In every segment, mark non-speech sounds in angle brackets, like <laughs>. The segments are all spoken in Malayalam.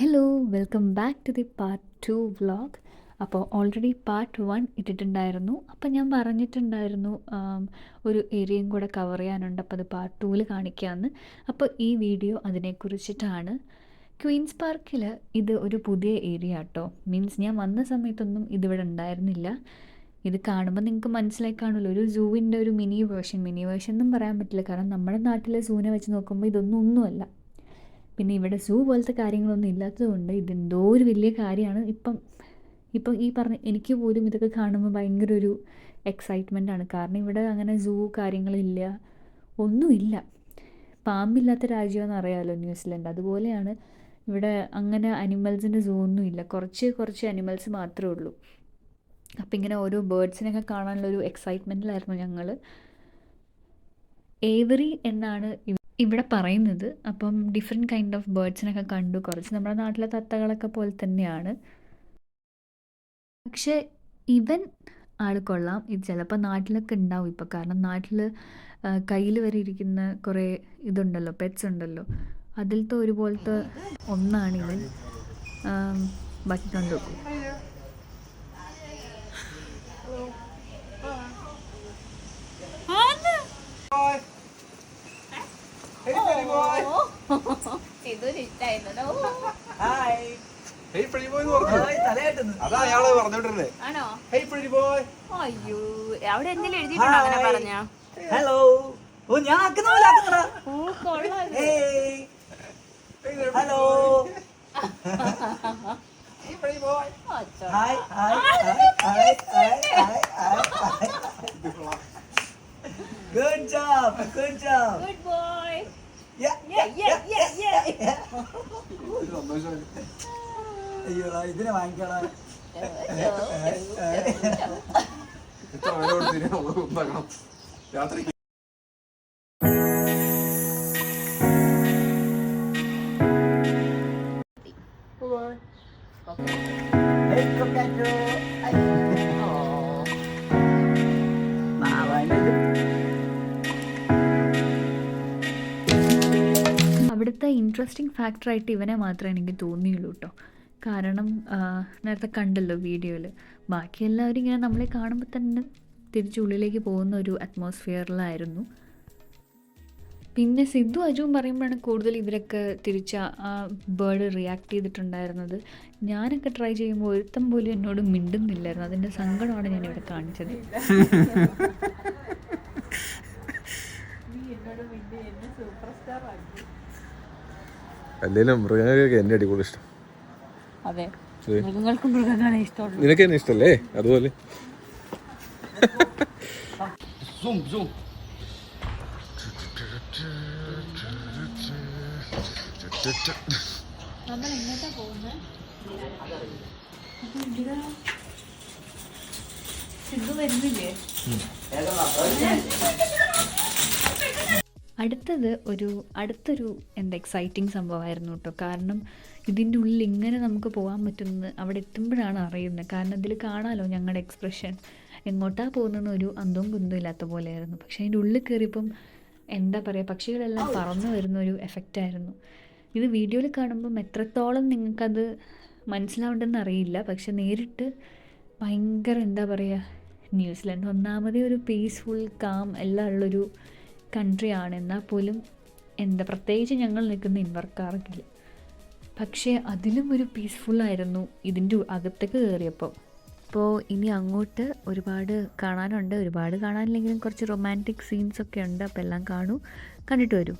Hello welcome back to the part two vlog അപ്പോൾ ഓൾറെഡി പാർട്ട് വൺ ഇട്ടിട്ടുണ്ടായിരുന്നു. അപ്പോൾ ഞാൻ പറഞ്ഞിട്ടുണ്ടായിരുന്നു ഒരു ഏരിയയും കൂടെ കവർ ചെയ്യാനുണ്ട്. അപ്പോൾ അത് പാർട്ട് ടൂവിൽ കാണിക്കാമെന്ന് അപ്പോൾ ഈ വീഡിയോ അതിനെക്കുറിച്ചിട്ടാണ് ക്വീൻസ് പാർക്കിൽ ഇത് ഒരു പുതിയ ഏരിയ കേട്ടോ മീൻസ് ഞാൻ വന്ന സമയത്തൊന്നും ഇതിവിടെ ഉണ്ടായിരുന്നില്ല. ഇത് കാണുമ്പോൾ നിങ്ങൾക്ക് മനസ്സിലായി കാണുമല്ലോ ഒരു സൂവിന്റെ ഒരു മിനി വേർഷൻ മിനി വേർഷൻ എന്നും പറയാൻ പറ്റില്ല. കാരണം നമ്മുടെ നാട്ടിലെ സൂവിനെ വെച്ച് നോക്കുമ്പോൾ ഇതൊന്നും ഒന്നുമല്ല. പിന്നെ ഇവിടെ സൂ പോലത്തെ കാര്യങ്ങളൊന്നും ഇല്ലാത്തതുകൊണ്ട് ഇതെന്തോ ഒരു വലിയ കാര്യമാണ്. ഇപ്പം ഇപ്പം ഈ പറഞ്ഞ എനിക്ക് പോലും ഇതൊക്കെ കാണുമ്പോൾ ഭയങ്കര ഒരു എക്സൈറ്റ്മെന്റ് ആണ്. കാരണം ഇവിടെ അങ്ങനെ സൂ കാര്യങ്ങളില്ല. ഒന്നുമില്ല. പാമ്പില്ലാത്ത രാജ്യമെന്ന് അറിയാമല്ലോ ന്യൂസിലൻഡ്. അതുപോലെയാണ് ഇവിടെ അങ്ങനെ അനിമൽസിന്റെ സൂ ഒന്നും ഇല്ല കുറച്ച് കുറച്ച് അനിമൽസ് മാത്രമേ ഉള്ളൂ. അപ്പം ഇങ്ങനെ ഓരോ ബേർഡ്സിനൊക്കെ കാണാനുള്ള ഒരു എക്സൈറ്റ്മെന്റിലായിരുന്നു ഞങ്ങൾ ഏവറി എന്നാണ് ഇവിടെ പറയുന്നത് അപ്പം ഡിഫറെന്റ് കൈൻഡ് ഓഫ് ബേർഡ്സിനൊക്കെ കണ്ടു. കുറച്ച് നമ്മുടെ നാട്ടിലെ തത്തകളൊക്കെ പോലെ തന്നെയാണ്. പക്ഷേ ഇവൻ ആൾ കൊള്ളാം. ഇത് ചിലപ്പോൾ നാട്ടിലൊക്കെ ഉണ്ടാവും. ഇപ്പോൾ കാരണം നാട്ടിൽ കയ്യിൽ വരെ ഇരിക്കുന്ന കുറേ ഇതുണ്ടല്ലോ പെറ്റ്സ് ഉണ്ടല്ലോ. അതിലത്തെ ഒരുപോലത്തെ ഒന്നാണ് ഇവൻ ബട്ടിട്ടുണ്ട് നോക്കൂ ഹായ്. ഹേയ് pretty boy എന്ന് പറഞ്ഞു. അതാ അയാൾ പറഞ്ഞോണ്ടിരുന്നേ ആണോ? ഹേയ് pretty ബോയ് അയ്യോ അവിടെ എന്തെങ്കിലും എഴുതിയിട്ടുണ്ടോ അങ്ങനെ ഹായ്. പറഞ്ഞ? ഹലോ ഓ ഞാൻ ആക്കുന്ന പോലെ ആക്കുന്നടാ. ഓ കൊള്ളാം. Hey hello. Hi hi hi hi hi hi good job good job good boy ഒരു സന്തോഷം. അയ്യോടാ ഇതിനെ വാങ്ങിക്കടാ ഇത്ര വില കൊടുത്തിട്ട് രാത്രി അവിടുത്തെ ഇൻട്രസ്റ്റിംഗ് ഫാക്ടറായിട്ട് ഇവനെ മാത്രമേ എനിക്ക് തോന്നിയുള്ളൂ കേട്ടോ കാരണം നേരത്തെ കണ്ടല്ലോ വീഡിയോയിൽ ബാക്കി എല്ലാവരും ഇങ്ങനെ നമ്മളെ കാണുമ്പോൾ തന്നെ തിരിച്ചുള്ളിലേക്ക് പോകുന്ന ഒരു അറ്റ്മോസ്ഫിയറിലായിരുന്നു പിന്നെ സിദ്ധു അജുവും പറയുമ്പോഴാണ് കൂടുതൽ ഇവരൊക്കെ തിരിച്ച് ആ ബേർഡ് റിയാക്ട് ചെയ്തിട്ടുണ്ടായിരുന്നത്. ഞാനൊക്കെ ട്രൈ ചെയ്യുമ്പോൾ ഒരുത്തം പോലും എന്നോട് മിണ്ടുന്നില്ലായിരുന്നു. അതിന്റെ സങ്കടമാണ് ഞാനിവിടെ കാണിച്ചത്. <laughs> അല്ലേലും മൃഗങ്ങൾക്ക് എന്നെ അടിപൊളി ഇഷ്ടം. അതെ. മൃഗങ്ങൾക്ക് മൃഗങ്ങളെ ഇഷ്ടമുള്ളൂ. നിനക്ക് എന്നെ ഇഷ്ടല്ലേ? അതുപോലെ. നമ്മൾ എങ്ങോട്ടാ പോകുന്നത് സിദ്ധു വരുന്നില്ലേ? അടുത്തത് ഒരു അടുത്തൊരു എന്താ എക്സൈറ്റിംഗ് സംഭവമായിരുന്നു കേട്ടോ. കാരണം ഇതിന്റെ ഉള്ളിൽ ഇങ്ങനെ നമുക്ക് പോകാൻ പറ്റുമെന്ന് അവിടെ എത്തുമ്പോഴാണ് അറിയുന്നത്. കാരണം ഇതിൽ കാണാമല്ലോ ഞങ്ങളുടെ എക്സ്പ്രഷൻ എങ്ങോട്ടാണ് പോകുന്നതെന്ന് ഒരു അന്തവും കുന്തവും ഇല്ലാത്ത പോലെയായിരുന്നു. പക്ഷേ അതിന്റെ ഉള്ളിൽ കയറിയപ്പം എന്താ പറയുക പക്ഷികളെല്ലാം പറന്നു വരുന്ന ഒരു എഫക്റ്റായിരുന്നു ഇത് വീഡിയോയിൽ കാണുമ്പം എത്രത്തോളം നിങ്ങൾക്കത് മനസ്സിലാവുണ്ടെന്ന് അറിയില്ല. പക്ഷെ നേരിട്ട് ഭയങ്കര എന്താ പറയുക ന്യൂസിലാൻഡ് ഒന്നാമതേ ഒരു പീസ്ഫുൾ കാം എല്ലാം ഉള്ളൊരു കൺട്രിയാണ് എന്നാൽ പോലും എന്താ പ്രത്യേകിച്ച് ഞങ്ങൾ നിൽക്കുന്ന ഇൻവർക്കാർക്കിൽ പക്ഷേ അതിലും ഒരു പീസ്ഫുള്ളായിരുന്നു ഇതിന്റെ അകത്തേക്ക് കയറിയപ്പോൾ അപ്പോൾ ഇനി അങ്ങോട്ട് ഒരുപാട് കാണാനുണ്ട്. ഒരുപാട് കാണാനില്ലെങ്കിലും കുറച്ച് റൊമാന്റിക് സീൻസ് ഒക്കെ ഉണ്ട്. അപ്പോൾ എല്ലാം കാണൂ. കണ്ടിട്ട് വരൂ.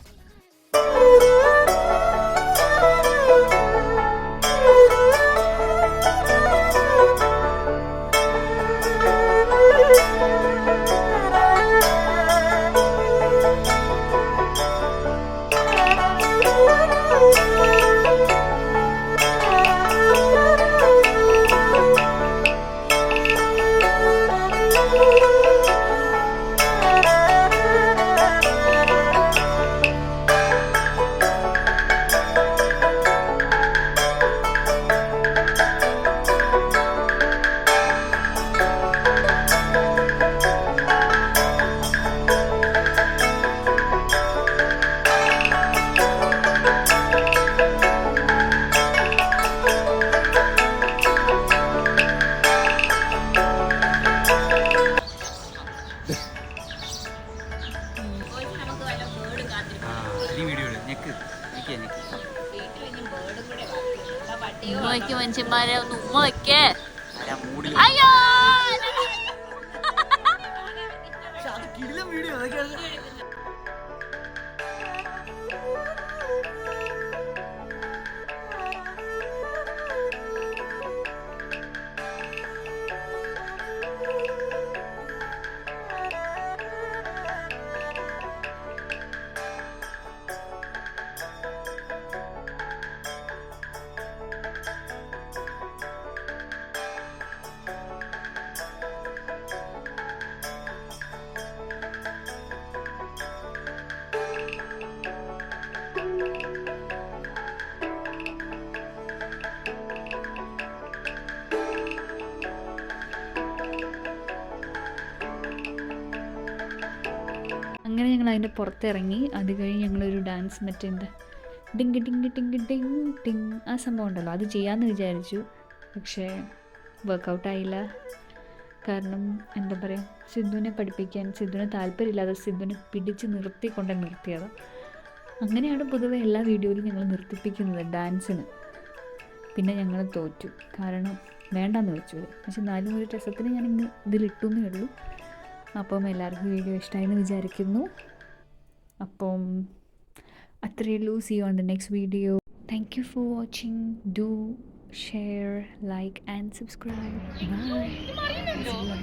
ഉമ്മ വയ്ക്ക് മനുഷ്യന്മാരെ ഒന്ന് ഉമ്മ വെക്കേ. അയ്യോ! അങ്ങനെ ഞങ്ങൾ അതിന്റെ പുറത്തിറങ്ങി. അത് കഴിഞ്ഞ് ഞങ്ങളൊരു ഡാൻസ് മറ്റേന്റെ ഡിങ്ക് ഡിങ്ക് ഡിങ്ക് ഡിങ് ടിങ് ആ സംഭവം ഉണ്ടല്ലോ. അത് ചെയ്യാമെന്ന് വിചാരിച്ചു. പക്ഷേ വർക്കൗട്ടായില്ല കാരണം എന്താ പറയുക സിദ്ധുവിനെ പഠിപ്പിക്കാൻ സിദ്ധുവിന് താല്പര്യമില്ലാതെ സിദ്ധുവിനെ പിടിച്ച് നിർത്തിക്കൊണ്ട് നിർത്തിയത്. അങ്ങനെയാണ് പൊതുവെ എല്ലാ വീഡിയോയിലും ഞങ്ങൾ നിർത്തിപ്പിക്കുന്നത് ഡാൻസിന് പിന്നെ ഞങ്ങൾ തോറ്റു. കാരണം വേണ്ടാന്ന് വെച്ചു. പക്ഷെ നാലും ഒരു രസത്തിന് ഞാൻ ഇങ്ങ് ഇതിലിട്ടു എന്നേ ഉള്ളൂ. അപ്പം എല്ലാവർക്കും വീഡിയോ ഇഷ്ടമായെന്ന് വിചാരിക്കുന്നു. അപ്പം അത്രയേ ഉള്ളൂ. See on the next video thank you for watching do share like and subscribe bye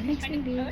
next video